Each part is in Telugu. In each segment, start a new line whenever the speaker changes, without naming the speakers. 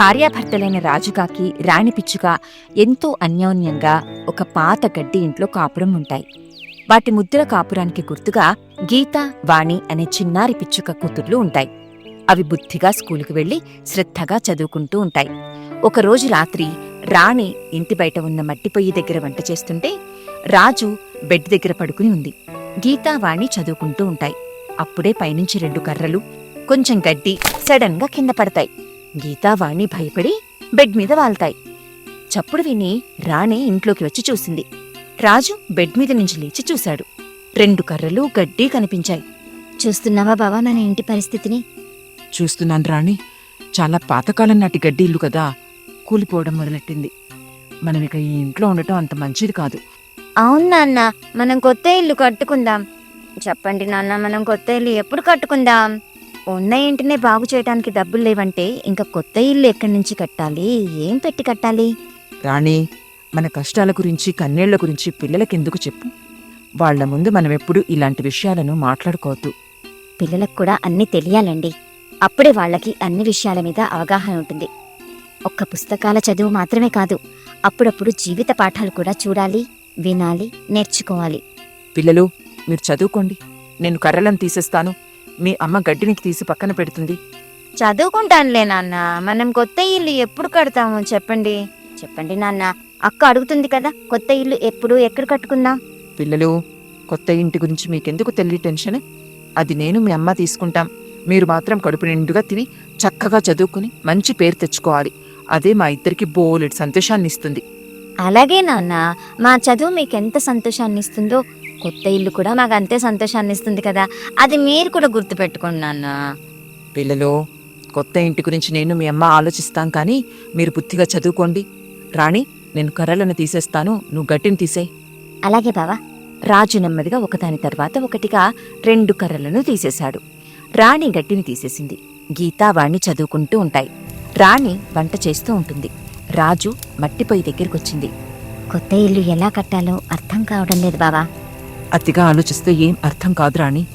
భార్యాభర్తలైన రాజుకాకి రాణి పిచ్చుక ఎంతో అన్యోన్యంగా ఒక పాత గడ్డి ఇంట్లో కాపురం ఉంటాయి. వాటి ముద్ర కాపురానికి గుర్తుగా గీత వాణి అనే చిన్నారి పిచ్చుక కూతుర్లు ఉంటాయి. అవి బుద్ధిగా స్కూలుకు వెళ్ళి శ్రద్ధగా చదువుకుంటూ ఉంటాయి. ఒకరోజు రాత్రి రాణి ఇంటి బయట ఉన్న మట్టి పొయ్యి దగ్గర వంట చేస్తుంటే రాజు బెడ్ దగ్గర పడుకుని ఉంది. గీతా వాణి చదువుకుంటూ ఉంటాయి. అప్పుడే పైనుంచి రెండు కర్రలు కొంచెం గడ్డి సడన్గా కింద పడతాయి. గీతా వాణి భయపడి బెడ్ మీద వాల్తాయి చప్పుడు విని రాణి ఇంట్లోకి వచ్చి చూసింది. రాజు బెడ్ మీద నుంచి లేచి చూశాడు. రెండు కర్రలు గడ్డి కనిపించాయి.
చూస్తున్నావా బావా మన ఇంటి పరిస్థితిని?
చూస్తున్నాను రాణి. చాలా పాతకాలం నాటి గడ్డి ఇల్లు కదా. కూలిపోవడం మొదలెట్టింది. మనం ఇక ఈ ఇంట్లో ఉండటం అంత మంచిది కాదు.
అవును నాన్న మనం కొత్త ఇల్లు కట్టుకుందాం. చెప్పండి నాన్న మనం కొత్త ఇల్లు ఎప్పుడు కట్టుకుందాం? ఉన్న ఇంటినే బాగు చేయడానికి డబ్బులు లేవంటే ఇంకా కొత్త ఇల్లు ఎక్కడి నుంచి కట్టాలి? ఏం పెట్టి కట్టాలి?
రాణి మన కష్టాల గురించి కన్నీళ్ళ గురించి పిల్లలకెందుకు చెప్పు? వాళ్ళ ముందు మనం ఎప్పుడు ఇలాంటి విషయాలను మాట్లాడుకోవద్దు.
పిల్లలకు కూడా అన్నీ తెలియాలండి. అప్పుడే వాళ్ళకి అన్ని విషయాల మీద అవగాహన ఉంటుంది. ఒక్క పుస్తకాల చదువు మాత్రమే కాదు అప్పుడప్పుడు జీవిత పాఠాలు కూడా చూడాలి వినాలి నేర్చుకోవాలి.
పిల్లలు మీరు చదువుకోండి. నేను కర్రలను తీసేస్తాను. మీ అమ్మ గడ్డిని తీసి పక్కన పెడుతుంది.
చదువుకుంటానులే నాన్న. మనం కొత్త ఇల్లు ఎప్పుడు కడతాము చెప్పండి. చెప్పండి నాన్న. అక్క అడుగుతుంది కదా కొత్త ఇల్లు ఎప్పుడు ఎక్కడ కట్టుకుందాం?
పిల్లలు కొత్త ఇంటి గురించి మీకెందుకు తెలియ టెన్షన్? అది నేను మీ అమ్మ తీసుకుంటాం. మీరు మాత్రం కడుపు నిండుగా తిని చక్కగా చదువుకుని మంచి పేరు తెచ్చుకోవాలి. అదే మా ఇద్దరికి బోలెడు సంతోషాన్ని ఇస్తుంది
అలాగే నాన్న. మా చదువు మీకు ఎంత సంతోషాన్ని ఇస్తుందో కొత్త ఇల్లు కూడా మాకు అంతే సంతోషాన్ని ఇస్తుంది కదా. అది మీరు కూడా గుర్తుపెట్టుకోండి నాన్న.
పిల్లలు కొత్త ఇంటి గురించి నేను మీ అమ్మ ఆలోచిస్తాం కానీ మీరు బుద్ధిగా చదువుకోండి. రాణి నేను కర్రలను తీసేస్తాను నువ్వు గట్టిని తీసేయ్.
అలాగే బావా.
రాజు నెమ్మదిగా ఒకదాని తర్వాత ఒకటిగా రెండు కర్రలను తీసేశాడు. రాణి గడ్డిని తీసేసింది. గీతా వాణ్ణి చదువుకుంటూ ఉంటాయి. రాణి వంట చేస్తూ ఉంటుంది. రాజు మట్టిపొయ్యి దగ్గరికొచ్చింది.
కొత్త ఇల్లు ఎలా కట్టాలో అర్థం కావడం లేదు బావా.
అతిగా ఆలోచిస్తే ఏం అర్థం కాదు రాణి.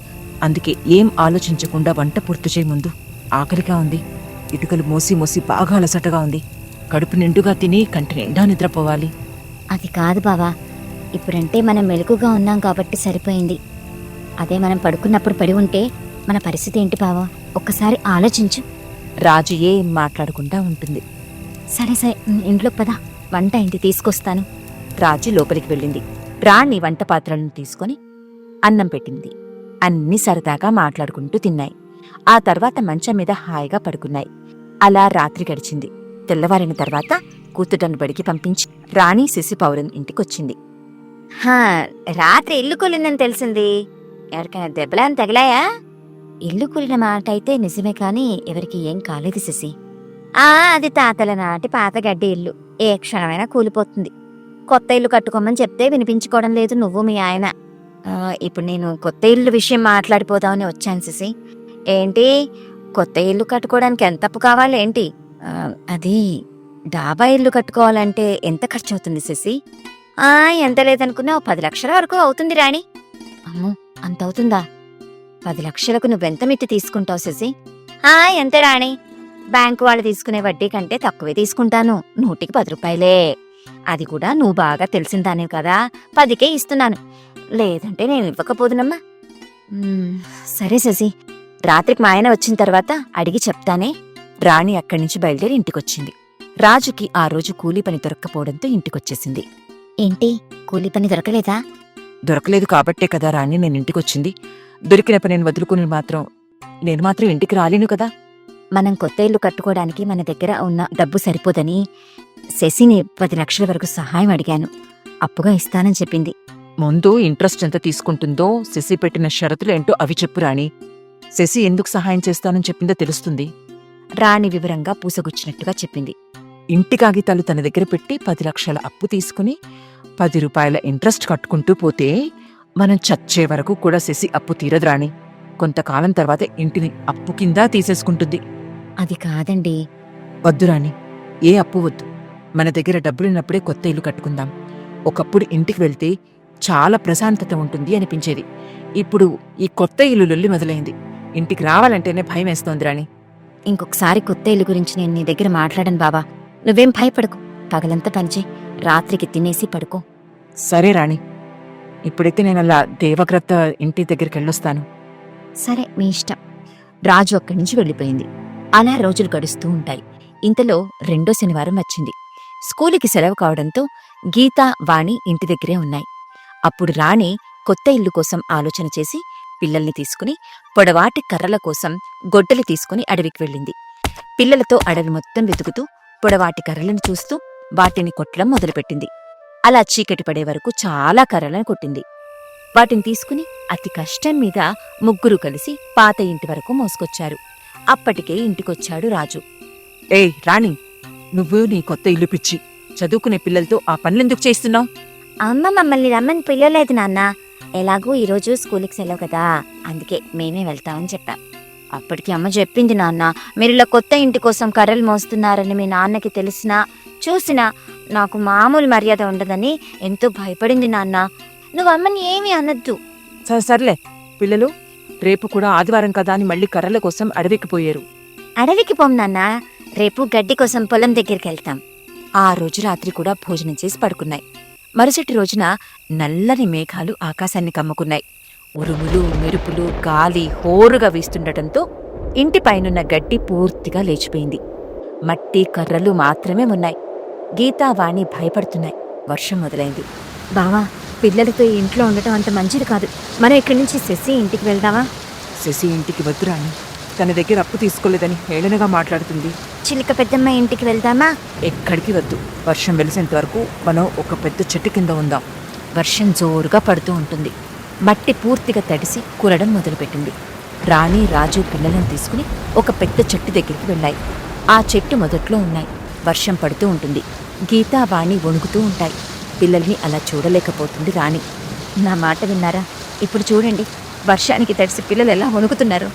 అందుకే ఏం ఆలోచించకుండా వంట పూర్తి చేయ ముందు. ఆకలిగా ఉంది. ఇటుకలు మోసి మోసి బాగా అలసటగా ఉంది. కడుపు నిండుగా తిని కంటి నిండా నిద్రపోవాలి.
అది కాదు బావా. ఇప్పుడంటే మనం మెలకుగా ఉన్నాం కాబట్టి సరిపోయింది. అదే మనం పడుకున్నప్పుడు పడి ఉంటే మన పరిస్థితి ఏంటి బావా? ఒక్కసారి ఆలోచించు.
రాజు ఏం మాట్లాడకుండా ఉంటుంది.
సరే సరే ఉమ్, ఇంట్లోకి పద. వంట అయింది తీసుకొస్తాను.
రాజు లోపలికి వెళ్ళింది. రాణి వంట పాత్రలను తీసుకొని అన్నం పెట్టింది. అన్ని సరదాగా మాట్లాడుకుంటూ తిన్నాయి. ఆ తర్వాత మంచం మీద హాయిగా పడుకున్నాయి. అలా రాత్రి గడిచింది. తెల్లవారిన తర్వాత కూతుటను బడికి పంపించి రాణి శశి పౌరన్ ఇంటికొచ్చింది.
హా, రాత్రి ఇల్లు కూలిందని తెలిసింది. ఎవరికైనా దెబ్బలేని తగిలాయా? ఇల్లు కూలిన మాట అయితే నిజమే కానీ ఎవరికి ఏం కాలేదు శశి. ఆ అది తాతల నాటి పాత గడ్డి ఇల్లు. ఏ క్షణమైనా కూలిపోతుంది. కొత్త ఇల్లు కట్టుకోమని చెప్తే వినిపించుకోవడం లేదు నువ్వు మీ ఆయన. ఇప్పుడు నేను కొత్త ఇల్లు విషయం మాట్లాడిపోదామని వచ్చాను సిసి ఏంటి? కొత్త ఇల్లు కట్టుకోవడానికి ఎంత అప్పు కావాలి ఏంటి? అది డాబా ఇల్లు కట్టుకోవాలంటే ఎంత ఖర్చు అవుతుంది సిసి ఆ ఎంత లేదనుకున్నా పది లక్షల వరకు అవుతుంది రాణి. అమ్మో అంత అవుతుందా? పది లక్షలకు నువ్వెంత మిట్టి తీసుకుంటావు శశి? ఆ ఎంత రాణి? బ్యాంకు వాళ్ళు తీసుకునే వడ్డీ కంటే తక్కువే తీసుకుంటాను. నూటికి పది రూపాయలే. అది కూడా నువ్వు బాగా తెలిసిందానే కదా. పదికే ఇస్తున్నాను. లేదంటే నేను ఇవ్వకపోదునమ్మా. మ్మ్, సరే శశి. రాత్రికి మా ఆయన వచ్చిన తర్వాత అడిగి చెప్తానే.
రాణి అక్కడి నుంచి బయలుదేరి ఇంటికొచ్చింది. రాజుకి ఆ రోజు కూలీ పని దొరక్కపోవడంతో ఇంటికొచ్చేసింది.
ఏంటి? కూలి పని దొరకలేదా?
దొరకలేదు కాబట్టే కదా రాణి నేను ఇంటికొచ్చింది. దొరికిన పని నేను వదులుకుని మాత్రం నేను మాత్రం ఇంటికి రాలేను కదా.
మనం కొత్త ఇల్లు కట్టుకోవడానికి మన దగ్గర ఉన్న డబ్బు సరిపోదని శశిని పది లక్షల వరకు సహాయం అడిగాను. అప్పుగా ఇస్తానని చెప్పింది.
ముందు ఇంట్రెస్ట్ ఎంత తీసుకుంటుందో శశి పెట్టిన షరతులు ఏంటో అవి చెప్పు రాణి. శశి ఎందుకు సహాయం చేస్తానని చెప్పిందో తెలుస్తుంది.
రాణి వివరంగా పూసగుచ్చినట్టుగా చెప్పింది.
ఇంటి కాగితాలు తన దగ్గర పెట్టి పది లక్షల అప్పు తీసుకుని పది రూపాయల ఇంట్రెస్ట్ కట్టుకుంటూ పోతే మనం చచ్చే వరకు కూడా శశి అప్పు తీరదు రాణి. కొంతకాలం తర్వాత ఇంటిని అప్పు కింద తీసేసుకుంటుంది.
అది కాదండి.
వద్దు రాణి ఏ అప్పు వద్దు. మన దగ్గర డబ్బులున్నప్పుడే కొత్త ఇల్లు కట్టుకుందాం. ఒకప్పుడు ఇంటికి వెళ్తే చాలా ప్రశాంతత ఉంటుంది అనిపించేది. ఇప్పుడు ఈ కొత్త ఇల్లు లొల్లి మొదలైంది. ఇంటికి రావాలంటేనే భయం వేస్తోంది రాణి.
ఇంకొకసారి కొత్త ఇల్లు గురించి నేను నీ దగ్గర మాట్లాడను బావా. నువ్వేం భయపడకు. పగలంతా పనిచేయి రాత్రికి తినేసి పడుకో.
సరే రాణి. ఇప్పుడైతే నేను అలా దేవగ్రత ఇంటి దగ్గరికి వెళ్ళొస్తాను.
సరే మీ ఇష్టం. రాజు అక్కడి నుంచి వెళ్ళిపోయింది. అలా రోజులు గడుస్తూ ఉంటాయి. ఇంతలో రెండో శనివారం వచ్చింది. స్కూలుకి సెలవు కావడంతో గీత వాణి ఇంటి దగ్గరే ఉన్నాయి. అప్పుడు రాణి కొత్త ఇల్లు కోసం ఆలోచన చేసి పిల్లల్ని తీసుకుని పొడవాటి కర్రల కోసం గొడ్డలు తీసుకుని అడవికి వెళ్ళింది. పిల్లలతో అడవి మొత్తం వెతుకుతూ పొడవాటి కర్రలను చూస్తూ వాటిని కొట్టడం మొదలుపెట్టింది. అలా చీకటి పడే వరకు చాలా కర్రలను కొట్టింది. వాటిని తీసుకుని అతి కష్టం మీద ముగ్గురు కలిసి పాత ఇంటి వరకు మోసుకొచ్చారు. అప్పటికే ఇంటికొచ్చాడు రాజు.
ఏయ్ రాణి నువ్వు నీ కొత్త ఇల్లు పిచ్చి. చదువుకునే పిల్లలతో ఆ పనులెందుకు చేస్తున్నావు?
అమ్మ మమ్మల్ని రమ్మని పిల్లలేదు నాన్న. ఎలాగూ ఈరోజు స్కూల్కి సెలవు కదా అందుకే మేమే వెళ్తామని చెప్పాం. అప్పటికి అమ్మ చెప్పింది నాన్న మీరు ఇలా కొత్త ఇంటి కోసం కర్రలు మోస్తున్నారని మీ నాన్నకి తెలిసినా చూసినా నాకు మామూలు మర్యాద ఉండదని ఎంతో భయపడింది నాన్న. నువ్వు అమ్మని ఏమీ అనొద్దు.
సరే సర్లే పిల్లలు రేపు కూడా ఆదివారం కదా అని మళ్ళీ కర్రల కోసం అడవికి పోయారు.
అడవికి పోం నాన్న. రేపు గడ్డి కోసం పొలం దగ్గరికి వెళ్తాం. ఆ రోజు రాత్రి కూడా భోజనం చేసి పడుకున్నాయి. మరుసటి రోజున నల్లని మేఘాలు ఆకాశాన్ని కమ్ముకున్నాయి. ఉరుములు మెరుపులు గాలి హోరుగా వీస్తుండటంతో ఇంటి పైనున్న గడ్డి పూర్తిగా లేచిపోయింది. మట్టి కర్రలు మాత్రమే ఉన్నాయి. గీతావాణి భయపడుతున్నాయి. వర్షం మొదలైంది. బావా పిల్లలతో ఇంట్లో ఉండటం అంత మంచిది కాదు. మనం ఇక్కడి నుంచి శశి ఇంటికి వెళ్దామా?
శశి ఇంటికి వద్దు రాణి తన దగ్గర అప్పు తీసుకోలేదని హేళనగా మాట్లాడుతుంది.
చిలుక పెద్దమ్మ ఇంటికి వెళ్దామా?
ఎక్కడికి వద్దు. వర్షం వెలిసేంత వరకు మనం ఒక పెద్ద చెట్టు కింద ఉందాం.
వర్షం జోరుగా పడుతూ ఉంటుంది. మట్టి పూర్తిగా తడిసి కురడం మొదలుపెట్టింది. రాణి రాజు పిల్లలను తీసుకుని ఒక పెద్ద చెట్టు దగ్గరికి వెళ్ళాయి. ఆ చెట్టు మొదట్లో ఉన్నాయి. వర్షం పడుతూ ఉంటుంది. గీతా వాణి వణుకుతూ ఉంటాయి. పిల్లల్ని అలా చూడలేకపోతుంది రాణి. నా మాట విన్నారా? ఇప్పుడు చూడండి వర్షానికి తడిసి పిల్లలు ఎలా వణుకుతున్నారు?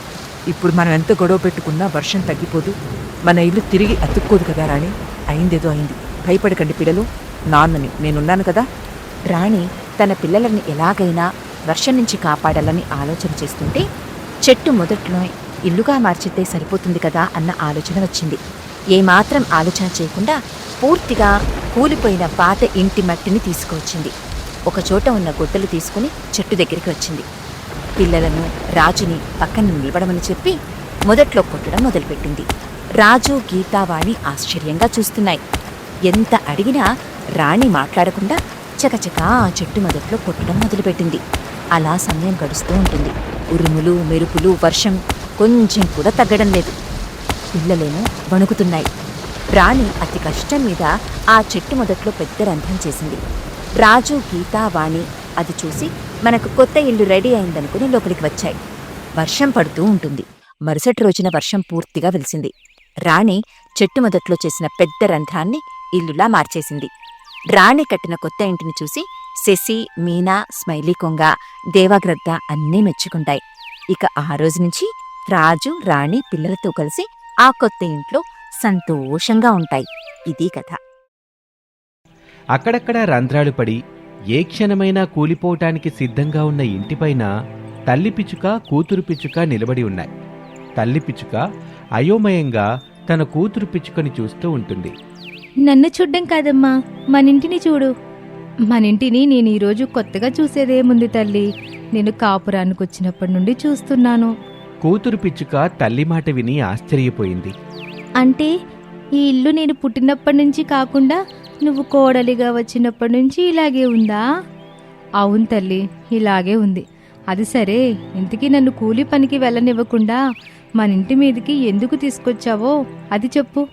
ఇప్పుడు మనం ఎంత గొడవ పెట్టుకున్నా వర్షం తగ్గిపోదు. మన ఇల్లు తిరిగి అతుక్కోదు కదా రాణి. అయిందేదో అయింది. భయపడకండి పిల్లలు. నాన్నని నేనున్నాను కదా.
రాణి తన పిల్లలని ఎలాగైనా వర్షం నుంచి కాపాడాలని ఆలోచన చేస్తుంటే చెట్టు మొదట్లో ఇల్లుగా మార్చితే సరిపోతుంది కదా అన్న ఆలోచన వచ్చింది. ఏమాత్రం ఆలోచన చేయకుండా పూర్తిగా కూలిపోయిన పాత ఇంటి మట్టిని తీసుకువచ్చింది. ఒకచోట ఉన్న గుడ్డలు తీసుకుని చెట్టు దగ్గరికి వచ్చింది. పిల్లలను రాజుని పక్కన నిలబడమని చెప్పి మొదట్లో కొట్టడం మొదలుపెట్టింది. రాజు గీతావాణి ఆశ్చర్యంగా చూస్తున్నాయి. ఎంత అడిగినా రాణి మాట్లాడకుండా చకచకా ఆ చెట్టు మొదట్లో కొట్టడం మొదలుపెట్టింది. అలా సమయం గడుస్తూ ఉంటుంది. ఉరుములు మెరుపులు వర్షం కొంచెం కూడా తగ్గడం లేదు. పిల్లలేమో వణుకుతున్నాయి. రాణి అతి కష్టం మీద ఆ చెట్టు మొదట్లో పెద్ద రంధ్రం చేసింది. రాజు గీతా వాణి అది చూసి మనకు కొత్త ఇల్లు రెడీ అయిందనుకుని లోపలికి వచ్చాయి. వర్షం పడుతూ ఉంటుంది. మరుసటి రోజున వర్షం పూర్తిగా వెలిసింది. రాణి చెట్టు మొదట్లో చేసిన పెద్ద రంధ్రాన్ని ఇల్లులా మార్చేసింది. రాణి కట్టిన కొత్త ఇంటిని చూసి శశి మీనా స్మైలీ కొంగ దేవాగ్రద్ద అన్నీ మెచ్చుకుంటాయి. ఇక ఆ రోజు నుంచి రాజు రాణి పిల్లలతో కలిసి ఆ కొత్త ఇంట్లో సంతోషంగా ఉంటాయి. ఇది కథ.
అక్కడక్కడ రంధ్రాలు పడి ఏ క్షణమైనా కూలిపోవటానికి సిద్ధంగా ఉన్న ఇంటిపైన తల్లి పిచ్చుక కూతురు పిచ్చుక నిలబడి ఉన్నాయి. తల్లి పిచ్చుక అయోమయంగా తన కూతురు పిచ్చుకని చూస్తూ ఉంటుంది.
నన్ను చూడ్డం కాదమ్మా. మనింటిని చూడు. మనింటిని నేను ఈరోజు కొత్తగా చూసేదేముంది తల్లి? నేను కాపురానికి వచ్చినప్పటి నుండి చూస్తున్నాను.
కూతురు పిచ్చుక తల్లి మాట విని ఆశ్చర్యపోయింది.
అంటే ఈ ఇల్లు నేను పుట్టినప్పటి నుంచి కాకుండా నువ్వు కోడలిగా వచ్చినప్పటి నుంచి ఇలాగే ఉందా? అవును తల్లి ఇలాగే ఉంది. అది సరే ఇంతకీ నన్ను కూలి పనికి వెళ్ళనివ్వకుండా మన ఇంటి మీదకి ఎందుకు తీసుకొచ్చావో అది చెప్పు.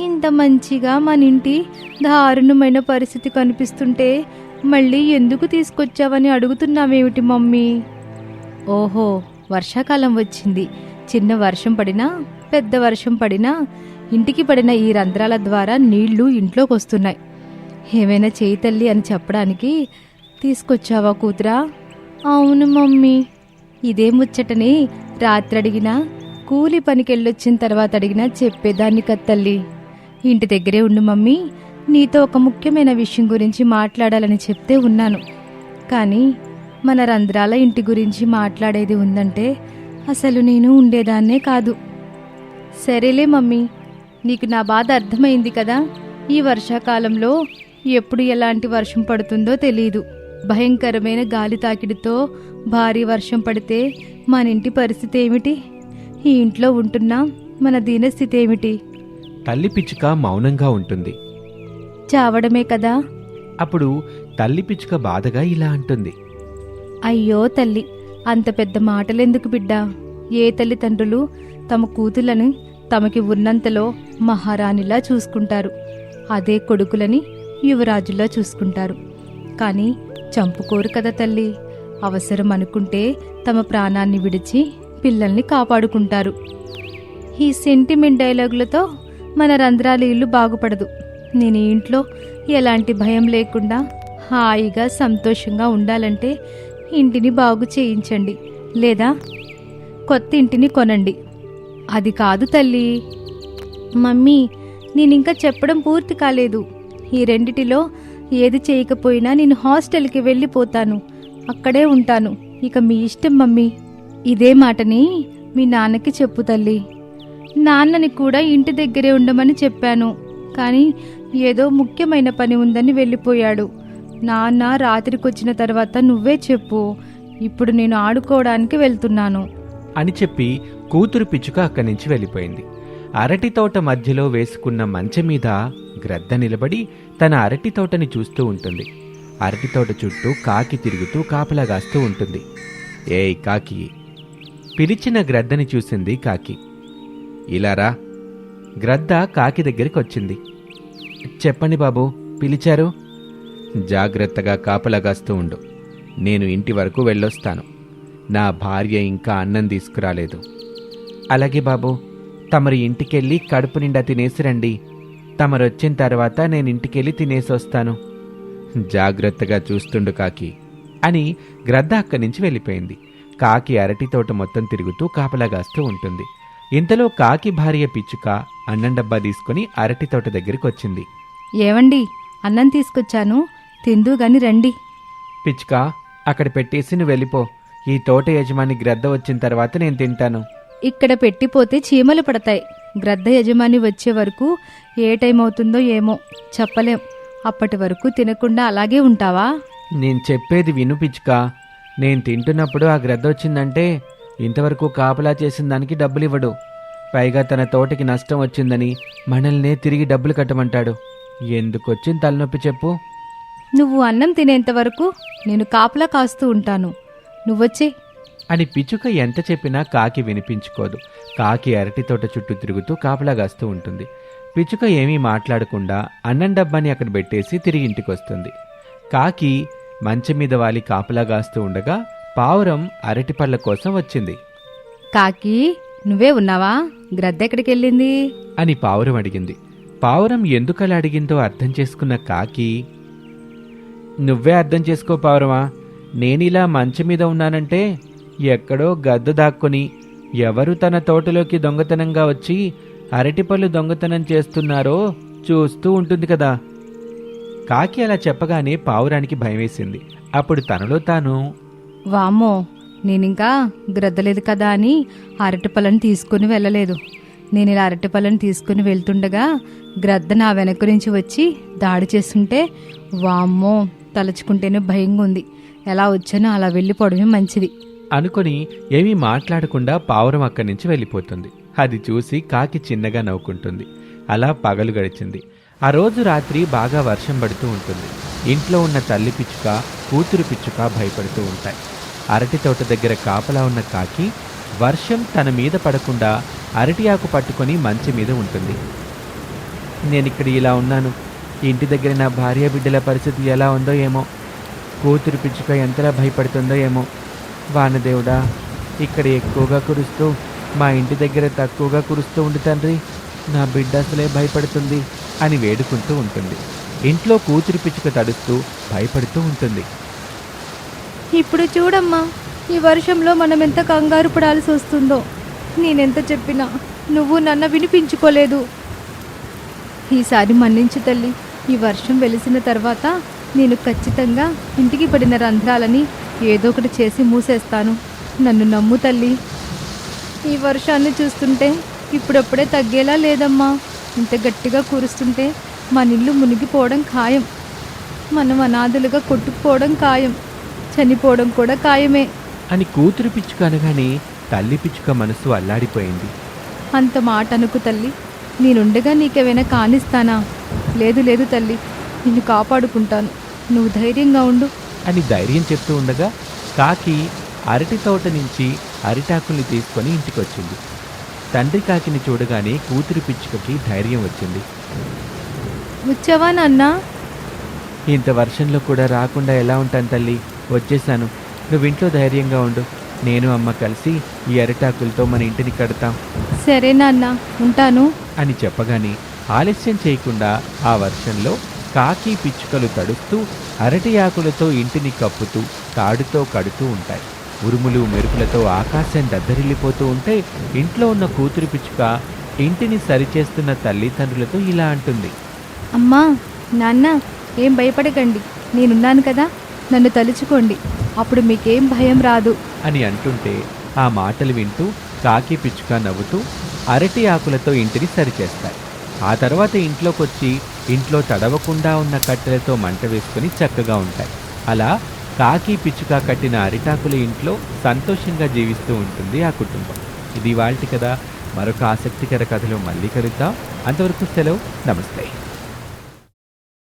ఇంత మంచిగా మన ఇంటి దారుణమైన పరిస్థితి కనిపిస్తుంటే మళ్ళీ ఎందుకు తీసుకొచ్చావని అడుగుతున్నావేమిటి మమ్మీ? ఓహో వర్షాకాలం వచ్చింది. చిన్న వర్షం పడినా పెద్ద వర్షం పడినా ఇంటికి పడిన ఈ రంధ్రాల ద్వారా నీళ్ళు ఇంట్లోకి వస్తున్నాయి ఏమైనా చేయి తల్లి అని చెప్పడానికి తీసుకొచ్చావా కూతురా? అవును మమ్మీ. ఇదే ముచ్చటని రాత్రి అడిగినా కూలి పనికెళ్ళొచ్చిన తర్వాత అడిగినా చెప్పేదాన్ని కదా తల్లి. ఇంటి దగ్గరే ఉండు మమ్మీ. నీతో ఒక ముఖ్యమైన విషయం గురించి మాట్లాడాలని చెప్తే ఉన్నాను. కానీ మన రంధ్రాల ఇంటి గురించి మాట్లాడేది ఉందంటే అసలు నేను ఉండేదాన్నే కాదు. సరేలే మమ్మీ నీకు నా బాధ అర్థమైంది కదా? ఈ వర్షాకాలంలో ఎప్పుడు ఎలాంటి వర్షం పడుతుందో తెలియదు భయంకరమైన గాలి తాకిడితో భారీ వర్షం పడితే మన ఇంటి పరిస్థితి ఏమిటి? ఈ ఇంట్లో ఉంటున్నా మన దీనస్థితి ఏమిటి?
తల్లి పిచ్చుక మౌనంగా ఉంటుంది.
చావడమే కదా?
అప్పుడు తల్లి పిచ్చుక బాధగా ఇలా అంటుంది.
అయ్యో తల్లి అంత పెద్ద మాటలెందుకు బిడ్డా? ఏ తల్లిదండ్రులు తమ కూతుళ్ళని తమకి ఉన్నంతలో మహారాణిలా చూసుకుంటారు. అదే కొడుకులని యువరాజులా చూసుకుంటారు. కానీ చంపుకోరు కదా తల్లి. అవసరం అనుకుంటే తమ ప్రాణాన్ని విడిచి పిల్లల్ని కాపాడుకుంటారు. ఈ సెంటిమెంట్ డైలాగులతో మన రంధ్రాల ఇల్లు బాగుపడదు. నేను ఇంట్లో ఎలాంటి భయం లేకుండా హాయిగా సంతోషంగా ఉండాలంటే ఇంటిని బాగు చేయించండి లేదా కొత్త ఇంటిని కొనండి. అది కాదు తల్లి. మమ్మీ నేనింకా చెప్పడం పూర్తి కాలేదు. ఈ రెండిటిలో ఏది చేయకపోయినా నేను హాస్టల్కి వెళ్ళిపోతాను. అక్కడే ఉంటాను. ఇక మీ ఇష్టం మమ్మీ. ఇదే మాటని మీ నాన్నకి చెప్పు తల్లి. నాన్నని కూడా ఇంటి దగ్గరే ఉండమని చెప్పాను. కానీ ఏదో ముఖ్యమైన పని ఉందని వెళ్ళిపోయాడు. నాన్న రాత్రికొచ్చిన తర్వాత నువ్వే చెప్పు. ఇప్పుడు నేను ఆడుకోవడానికి వెళ్తున్నాను.
అని చెప్పి కూతురు పిచ్చుక అక్కడి నుంచి వెళ్ళిపోయింది. అరటి తోట మధ్యలో వేసుకున్న మంచె మీద గ్రద్ద నిలబడి తన అరటి తోటని చూస్తూ ఉంటుంది. అరటి తోట చుట్టూ కాకి తిరుగుతూ కాపలాగాస్తూ ఉంటుంది. ఏయ్ కాకి! పిలిచిన గ్రద్దని చూసింది కాకి. ఇలారా గ్రద్ద కాకి దగ్గరికి వచ్చింది. చెప్పండి బాబు పిలిచారు? జాగ్రత్తగా కాపలాగాస్తూ ఉండు. నేను ఇంటి వరకు వెళ్ళొస్తాను. నా భార్య ఇంకా అన్నం తీసుకురాలేదు. అలాగే బాబు తమరు ఇంటికెళ్ళి కడుపు నిండా తినేసి రండి తమరు వచ్చిన తర్వాత నేను ఇంటికెళ్ళి తినేసి వస్తాను జాగ్రత్తగా చూస్తుండు కాకి అని గ్రద్ద అక్కడి నుంచి వెళ్ళిపోయింది. కాకి అరటి తోట మొత్తం తిరుగుతూ కాపలాగాస్తూ ఉంటుంది. ఇంతలో కాకి భార్య పిచ్చుక అన్నం డబ్బా తీసుకుని అరటి తోట దగ్గరికి వచ్చింది
ఏవండి అన్నం తీసుకొచ్చాను. తిందు గాని రండి.
పిచ్చుక అక్కడ పెట్టేసి నువ్వు వెళ్ళిపో. ఈ తోట యజమాని గ్రద్ద వచ్చిన తర్వాత నేను తింటాను.
ఇక్కడ పెట్టిపోతే చీమలు పడతాయి. గ్రద్ద యజమాని వచ్చే వరకు ఏ టైం అవుతుందో ఏమో చెప్పలేం. అప్పటి వరకు తినకుండా అలాగే ఉంటావా?
నేను చెప్పేది విను పిచ్చుక. నేను తింటున్నప్పుడు ఆ గ్రద్ద వచ్చిందంటే ఇంతవరకు కాపలా చేసిన దానికి డబ్బులు ఇవ్వడు. పైగా తన తోటకి నష్టం వచ్చిందని మనల్నే తిరిగి డబ్బులు కట్టమంటాడు. ఎందుకొచ్చిన తలనొప్పి చెప్పు?
నువ్వు అన్నం తినేంత వరకు నేను కాపలా కాస్తూ ఉంటాను. నువ్వొచ్చే.
అని పిచ్చుక ఎంత చెప్పినా కాకి వినిపించుకోదు. కాకి అరటి తోట చుట్టూ తిరుగుతూ కాపలాగాస్తూ ఉంటుంది. పిచ్చుక ఏమీ మాట్లాడకుండా అన్నం డబ్బాని అక్కడ పెట్టేసి తిరిగి ఇంటికి వస్తుంది కాకి మంచం మీద వాలి కాపలాగాస్తూ ఉండగా పావురం అరటి పళ్ళ కోసం వచ్చింది.
కాకి నువ్వే ఉన్నావా? గ్రద్ద ఎక్కడికి వెళ్ళింది
అని పావురం అడిగింది. పావురం ఎందుకలా అడిగిందో అర్థం చేసుకున్న కాకి నువ్వే అర్థం చేసుకో పావురమా. నేనిలా మంచం మీద ఉన్నానంటే ఎక్కడో గద్ద దాక్కుని ఎవరు తన తోటలోకి దొంగతనంగా వచ్చి అరటిపళ్ళు దొంగతనం చేస్తున్నారో చూస్తూ ఉంటుంది కదా. కాకి అలా చెప్పగానే పావురానికి భయమేసింది. అప్పుడు తనలో తాను
వామ్మో నేనింకా గ్రద్దలేదు కదా అని అరటిపళ్ళని తీసుకుని వెళ్ళలేదు. నేను ఇలా అరటిపళ్ళని తీసుకుని వెళ్తుండగా గ్రద్ద నా వెనక నుంచి వచ్చి దాడి చేస్తుంటే వామ్మో తలుచుకుంటేనే భయంగా ఉంది ఎలా వచ్చానో అలా వెళ్ళిపోవడమే మంచిది.
అనుకొని ఏమీ మాట్లాడకుండా పావురం అక్కడి నుంచి వెళ్ళిపోతుంది. అది చూసి కాకి చిన్నగా నవ్వుకుంటుంది. అలా పగలు గడిచింది. ఆ రోజు రాత్రి బాగా వర్షం పడుతూ ఉంటుంది. ఇంట్లో ఉన్న తల్లి పిచ్చుక కూతురు పిచ్చుక భయపడుతూ ఉంటాయి. అరటి తోట దగ్గర కాపలా ఉన్న కాకి వర్షం తన మీద పడకుండా అరటి ఆకు పట్టుకొని మంచి మీద ఉంటుంది. నేను ఇక్కడ ఇలా ఉన్నాను. ఇంటి దగ్గర నా భార్య బిడ్డల పరిస్థితి ఎలా ఉందో ఏమో. కూతురు పిచ్చుక ఎంతలా భయపడుతుందో ఏమో. వానదేవుడా ఇక్కడ ఎక్కువగా కురుస్తూ మా ఇంటి దగ్గర తక్కువగా కురుస్తూ ఉండి తండ్రి. నా బిడ్డ అసలే భయపడుతుంది అని వేడుకుంటూ ఉంటుంది. ఇంట్లో కూతురు పిచ్చుక తడుస్తూ భయపడుతూ ఉంటుంది.
ఇప్పుడు చూడమ్మా ఈ వర్షంలో మనం ఎంత కంగారు పడాల్సి వస్తుందో. నేనెంత చెప్పినా నువ్వు నన్ను వినిపించుకోలేదు. ఈసారి మన్నించు తల్లి. ఈ వర్షం వెలిసిన తర్వాత నేను ఖచ్చితంగా ఇంటికి పడిన రంధ్రాలని ఏదో ఒకటి చేసి మూసేస్తాను. నన్ను నమ్ము తల్లి. ఈ వర్షాన్ని చూస్తుంటే ఇప్పుడప్పుడే తగ్గేలా లేదమ్మా. ఇంత గట్టిగా కురుస్తుంటే మన ఇల్లు మునిగిపోవడం ఖాయం. మనం అనాథులుగా కొట్టుకుపోవడం ఖాయం. చనిపోవడం కూడా ఖాయమే.
అని కూతురు పిచ్చుక అనగానే తల్లి పిచ్చుక మనసు అల్లాడిపోయింది.
అంత మాట అనుకు తల్లి. నేనుండగా నీకేమైనా కానిస్తానా? లేదు లేదు తల్లి నిన్ను కాపాడుకుంటాను. నువ్వు ధైర్యంగా ఉండు.
అని ధైర్యం చెప్తూ ఉండగా కాకి అరటి తోట నుంచి అరిటాకుల్ని తీసుకొని ఇంటికొచ్చింది. తండ్రి కాకిని చూడగానే కూతురు పిచ్చుకకి ధైర్యం వచ్చింది.
వచ్చావా నాన్నా?
ఇంత వర్షంలో కూడా రాకుండా ఎలా ఉంటాను తల్లి? వచ్చేసాను. నువ్వు ఇంట్లో ధైర్యంగా ఉండు. నేను అమ్మ కలిసి ఈ అరిటాకులతో మన ఇంటిని కడతాం.
సరే నాన్న ఉంటాను.
అని చెప్పగానే ఆలస్యం చేయకుండా ఆ వర్షంలో కాకి పిచ్చుకలు తడుస్తూ అరటి ఆకులతో ఇంటిని కప్పుతూ తాడుతో కడుతూ ఉంటాయి. ఉరుములు మెరుపులతో ఆకాశం దద్దరిల్లిపోతూ ఉంటే ఇంట్లో ఉన్న కూతురు పిచ్చుక ఇంటిని సరిచేస్తున్న తల్లిదండ్రులతో ఇలా అంటుంది.
అమ్మా నాన్న ఏం భయపడకండి. నేనున్నాను కదా నన్ను తలుచుకోండి. అప్పుడు మీకేం భయం రాదు.
అని అంటుంటే ఆ మాటలు వింటూ కాకి పిచ్చుక నవ్వుతూ అరటి ఆకులతో ఇంటిని సరిచేస్తాయి. ఆ తర్వాత ఇంట్లోకొచ్చి ఇంట్లో తడవకుండా ఉన్న కట్టెలతో మంట వేసుకుని చక్కగా ఉంటాయి. అలా కాకి పిచ్చుక కట్టిన అరిటాకుల ఇంట్లో సంతోషంగా జీవిస్తూ ఉంటుంది ఆ కుటుంబం. ఇది వాళ్ళటి కదా మరొక ఆసక్తికర కథలో మళ్ళీ కలుద్దాం. అంతవరకు సెలవు. నమస్తే.